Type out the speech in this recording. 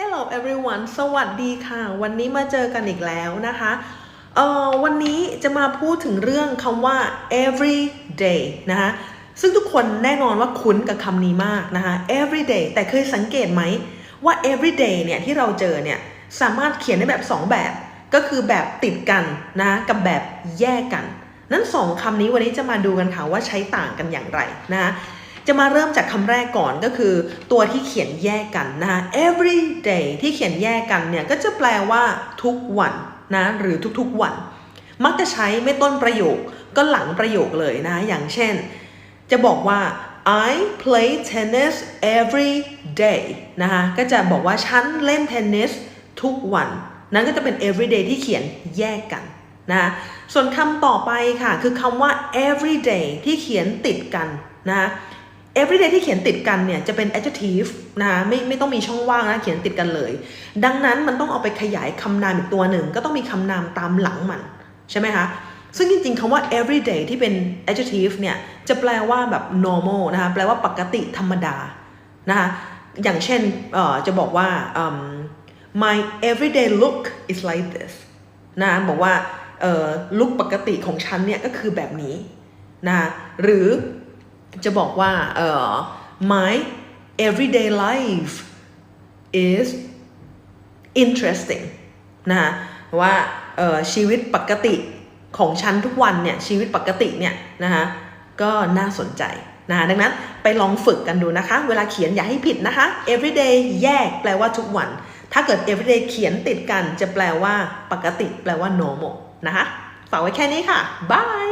Hello everyone สวัสดีค่ะ วันนี้มาเจอกันอีกแล้วนะคะเอ่อวันนี้จะมาพูดถึงเรื่องคำว่า every day นะคะซึ่งทุกคนแน่นอนว่าคุ้นกับคำนี้มากนะคะ every day แต่เคยสังเกตไหมว่า every day เนี่ยที่เราเจอเนี่ยสามารถเขียนได้แบบ 2 แบบ ก็คือแบบติดกันนะกับแบบแยกกัน นั้นสองคำนี้วันนี้จะมาดูกันค่ะว่าใช้ต่างกันอย่างไรนะคะ จะมาเริ่มจากคำแรกก่อนก็คือตัวที่เขียนแยกกันนะคะ every day ที่เขียนแยกกันเนี่ยก็จะแปลว่าทุกวันนะหรือทุกๆวัน มักจะใช้ไม่ต้นประโยคก็หลังประโยคเลยนะอย่างเช่น จะบอกว่า I play tennis every day นะคะก็จะบอกว่าฉันเล่นเทนนิสทุกวัน นั้นก็จะเป็น every day ที่เขียนแยกกันนะส่วนคำต่อไปค่ะ คือคำว่า every day ที่เขียนติดกันนะ everyday ที่เขียนติดกันเนี่ยจะเป็น adjective นะไม่ไม่ต้องมีช่องว่างนะเขียนติดกันเลย ดังนั้นมันต้องเอาไปขยายคำนามอีกตัวหนึ่ง ก็ต้องมีคำนามตามหลังมัน ใช่ไหมคะ ซึ่งจริงๆคำว่า everyday ที่เป็น adjective เนี่ยจะแปลว่าแบบ normal นะคะแปลว่าปกติธรรมดานะคะอย่างเช่นจะบอกว่า my everyday look is like this นะบอกว่าเอ่อ look ปกติของฉันเนี่ยก็คือแบบนี้นะหรือ จะบอกว่าเอ่อ my everyday life is interesting นะคะว่าเอ่อชีวิตปกติของฉันทุกวันเนี่ยชีวิตปกติเนี่ยนะคะก็น่าสนใจนะะดังนั้นไปลองฝึกกันดูนะคะ เวลาเขียนอย่าให้ผิดนะคะ everyday แยกแปลว่าทุกวัน ถ้าเกิด everyday เขียนติดกันจะแปลว่าปกติ แปลว่า normal นะคะฝากไว้แค่นี้ค่ะ บาย